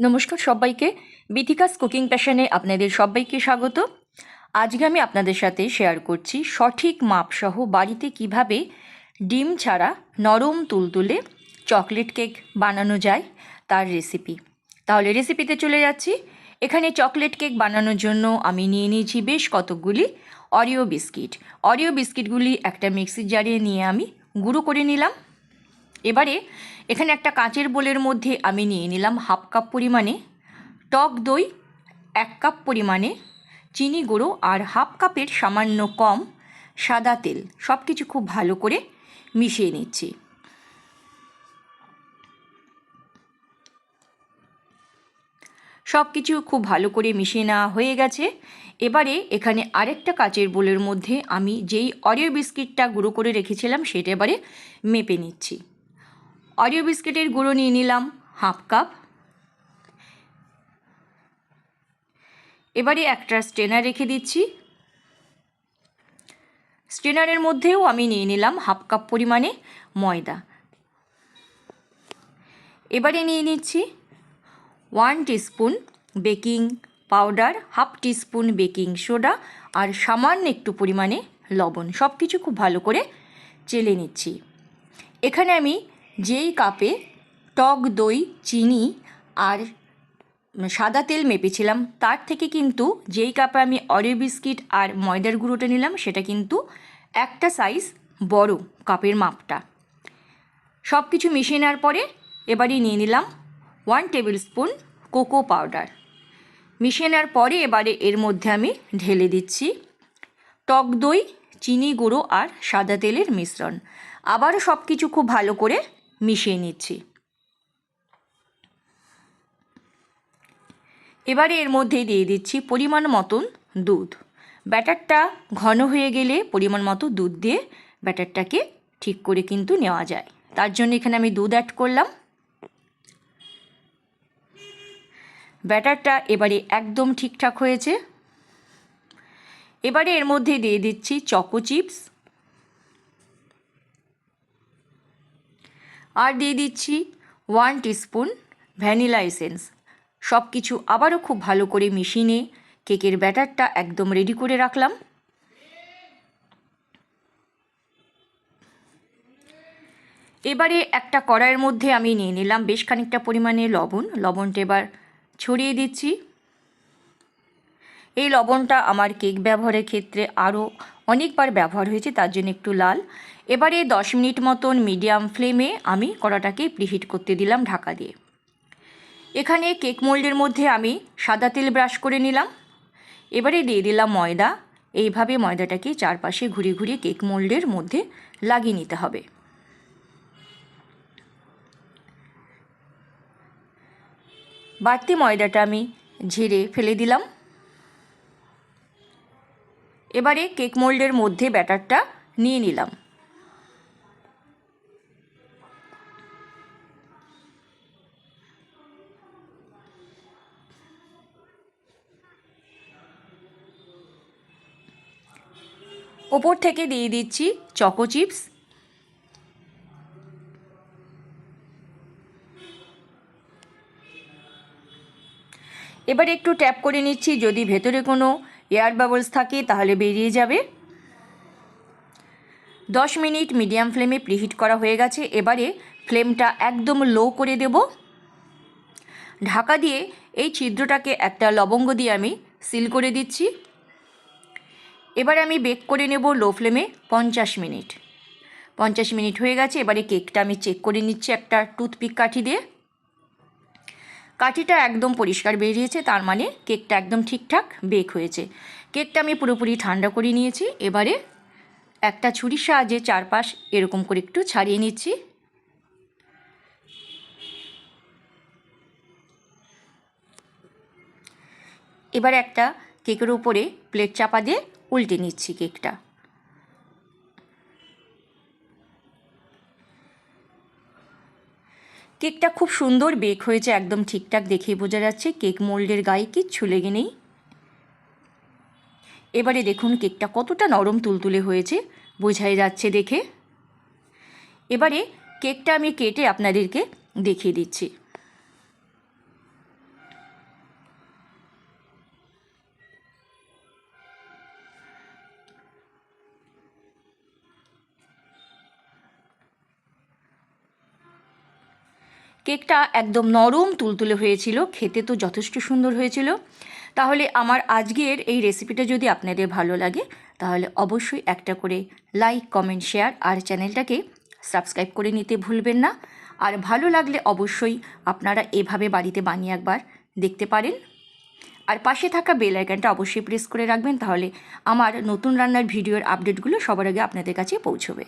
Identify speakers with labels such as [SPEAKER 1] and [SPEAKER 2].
[SPEAKER 1] নমস্কার সবাইকে। বিথিকাস কুকিং প্যাশনে আপনাদের সবাইকে স্বাগত। আজকে আমি আপনাদের সাথে শেয়ার করছি সঠিক মাপসহ বাড়িতে কীভাবে ডিম ছাড়া নরম তুলতুলে চকলেট কেক বানানো যায় তার রেসিপি তাহলে রেসিপিতে চলে যাচ্ছি। এখানে চকলেট কেক বানানোর জন্য আমি নিয়ে নিয়েছি বেশ কতকগুলি অরিও বিস্কিট। অরিও বিস্কিটগুলি একটা মিক্সির জারে নিয়ে আমি গুঁড়ো করে নিলাম। এবারে এখানে একটা কাঁচের বোলের মধ্যে আমি নিয়ে নিলাম হাফ কাপ পরিমাণে, টক দই এক কাপ পরিমাণে, চিনি গুঁড়ো আর হাফ কাপের সামান্য কম সাদা তেল। সব কিছু খুব ভালো করে মিশিয়ে নিচ্ছি। সব কিছু খুব ভালো করে মিশিয়ে নেওয়া হয়ে গেছে। এবারে এখানে আরেকটা কাচের বোলের মধ্যে আমি যেই অরিও বিস্কিটটা গুঁড়ো করে রেখেছিলাম, সেটা এবারে মেপে নিচ্ছি। অরিও বিস্কিটের গুঁড়ো নিয়ে নিলাম হাফ কাপ এবারে একটা স্ট্রেনার রেখে দিচ্ছি। স্ট্রেনারের মধ্যেও আমি নিয়ে নিলাম হাফ কাপ পরিমাণে ময়দা। এবারে নিয়ে নিচ্ছি one teaspoon baking powder half teaspoon baking soda আর সামান্য একটু পরিমাণে লবণ। সব কিছু খুব ভালো করে চেলে নিচ্ছি। এখানে আমি যেই কাপে টক দই, চিনি আর সাদা তেল মেপেছিলাম, তার থেকে কিন্তু যেই কাপে আমি অরিও বিস্কিট আর ময়দার গুঁড়োটা নিলাম, সেটা কিন্তু একটা সাইজ বড় কাপের মাপটা। সব কিছু মিশিয়ে নেওয়ার পরে এবারে নিয়ে নিলাম one tablespoon cocoa powder মিশিয়ে নেওয়ার পরে এবারে এর মধ্যে আমি ঢেলে দিচ্ছি টক দই, চিনি গুঁড়ো আর সাদা তেলের মিশ্রণ। আবারও সব কিছু খুব ভালো করে মিশিয়ে নিচ্ছি। এবারে এর মধ্যে দিয়ে দিচ্ছি পরিমাণ মতন দুধ। ব্যাটারটা ঘন হয়ে গেলে পরিমাণ মতো দুধ দিয়ে ব্যাটারটাকে ঠিক করে কিন্তু নেওয়া যায়। তার জন্য এখানে আমি দুধ অ্যাড করলাম। ব্যাটারটা এবারে একদম ঠিকঠাক হয়েছে। এবারে এর মধ্যে দিয়ে দিচ্ছি চকো চিপস আর দিয়ে দিচ্ছি ওয়ান টিস্পুন ভ্যানিলা এসেন্স সব কিছু আবারও খুব ভালো করে মিশিয়ে কেকের ব্যাটারটা একদম রেডি করে রাখলাম। এবারে একটা কড়াইয়ের মধ্যে আমি নিয়ে নিলাম বেশ খানিকটা পরিমাণে লবণ। লবণটা এবার ছড়িয়ে দিচ্ছি। এই লবণটা আমার কেক ব্যবহারের ক্ষেত্রে আরও অনেকবার ব্যবহার হয়েছে, তার জন্য একটু লাল। এবারে দশ মিনিট মতন মিডিয়াম ফ্লেমে আমি কড়াটাকে প্রিহিট করতে দিলাম ঢাকা দিয়ে। এখানে কেক মোল্ডের মধ্যে আমি সাদা তেল ব্রাশ করে নিলাম। এবারে দিয়ে দিলাম ময়দা। এইভাবে ময়দাটাকে চারপাশে ঘুরিয়ে ঘুরিয়ে কেক মোল্ডের মধ্যে লাগিয়ে নিতে হবে। বাড়তি ময়দাটা আমি ঝেড়ে ফেলে দিলাম। এবারে কেক মোল্ডের মধ্যে ব্যাটারটা নিয়ে নিলাম। ওপর থেকে দিয়ে দিচ্ছি চকো চিপস। এবারে একটু ট্যাপ করে নিচ্ছি, যদি ভেতরে কোনো এয়ার বাবলস থাকে, তাহলে বেরিয়ে যাবে। দশ মিনিট মিডিয়াম ফ্লেমে প্রিহিট করা হয়ে গেছে। এবারে ফ্লেমটা একদম লো করে দেব। ঢাকা দিয়ে এই ছিদ্রটাকে একটা লবঙ্গ দিয়ে আমি সিল করে দিচ্ছি। এবারে আমি বেক করে নেব লো ফ্লেমে পঞ্চাশ মিনিট। পঞ্চাশ মিনিট হয়ে গেছে। এবারে কেকটা আমি চেক করে নিচ্ছি একটা টুথপিক কাঠি দিয়ে। কাঠিটা একদম পরিষ্কার বেরিয়েছে, তার মানে কেকটা একদম ঠিকঠাক বেক হয়েছে। কেকটা আমি পুরোপুরি ঠান্ডা করে নিয়েছি, এবারে একটা ছুরির সাহায্যে চারপাশ এরকম করে একটু ছাড়িয়ে নিচ্ছি। এবার একটা কেকের উপরে প্লেট চাপা দিয়ে উল্টে নিচ্ছি কেকটা। কেকটা খুব সুন্দর বেক হয়েছে, একদম ঠিকঠাক দেখেই বোঝা যাচ্ছে। কেক মোল্ডের গায়ে কিচ্ছু লেগে নেই। এবারে দেখুন কেকটা কতটা নরম তুলতুলে হয়েছে, বোঝাই যাচ্ছে দেখে। এবারে কেকটা আমি কেটে আপনাদেরকে দেখিয়ে দিচ্ছি। কেকটা একদম নরম তুলতুলে হয়েছিল, খেতে তো যথেষ্ট সুন্দর হয়েছিল। তাহলে আমার আজকের এই রেসিপিটা যদি আপনাদের ভালো লাগে, তাহলে অবশ্যই একটা করে লাইক কমেন্ট শেয়ার আর চ্যানেলটাকে সাবস্ক্রাইব করে নিতে ভুলবেন না। আর ভালো লাগলে অবশ্যই আপনারা এভাবে বাড়িতে বানিয়ে একবার দেখতে পারেন। আর পাশে থাকা বেল আইকনটা অবশ্যই প্রেস করে রাখবেন, তাহলে আমার নতুন রান্নার ভিডিওর আপডেটগুলো সবার আগে আপনাদের কাছে পৌঁছবে।